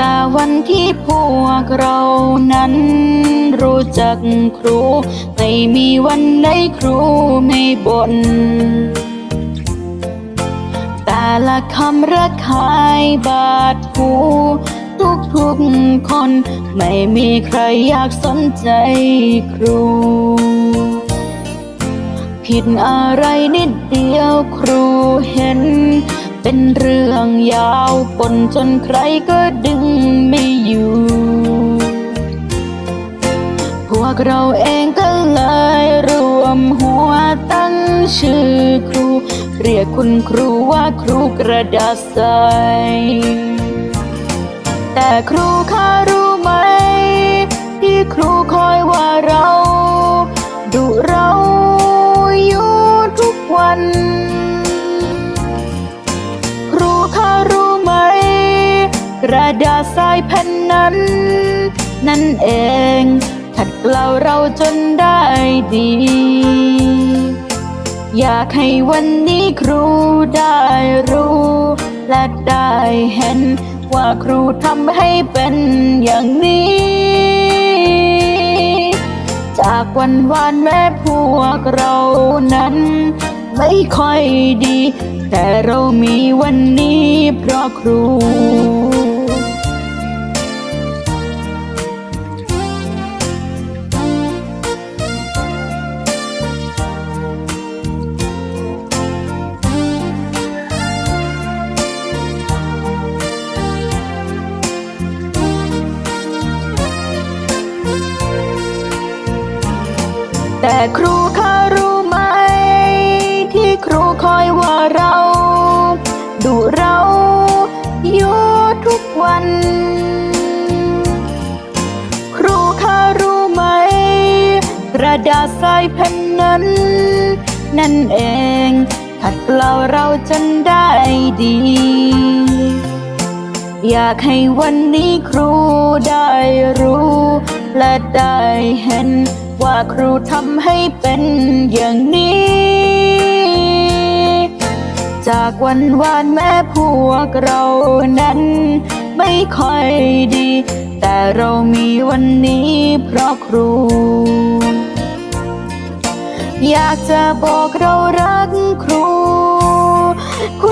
ต่วันที่พวกเรานั้นรู้จักครู ไม่มีวันไหนครูไม่บ่นแต่ละคำระคายบาดหูทุกทุกคน ไม่มีใครอยากสนใจครู ผิดอะไรนิดเดียวครูเห็น เป็นเรื่องยาวปนจนใครก็ดึงไม่อยู่ พวกเราเองก็เลยรวมหัวตั้งชื่อครู เรียกคุณครูว่าครูกระดาษใส แต่ครูข้ารู้ไหม ที่ครูคอยว่าเราดุร กระดาษทรายแผ่นนั้น นั่นเอง ขัดเกลาเราจนได้ดี อยากให้วันนี้ครูได้รู้ และได้เห็น ว่าครูทำให้เป็นอย่างนี้ จากวันวานแม้พวกเรานั้น ไม่ค่อยดีแต่เรามีวันนี้เพราะครู แต่ครูข้ารู้ไหม ที่ครูคอยว่าเราดุเราอยู่ทุกวัน ครูข้ารู้ไหม กระดาษทรายแผ่นนั้น นั่นเองขัดเกลาเราจนได้ดี อยากให้วันนี้ครูได้รู้ และได้เห็น ว่าครูทำให้เป็นอย่างนี้ จากวันวานแม้พวกเรานั้น ไม่ค่อยดี แต่เรามีวันนี้เพราะครู อยากจะบอกเรารักครูค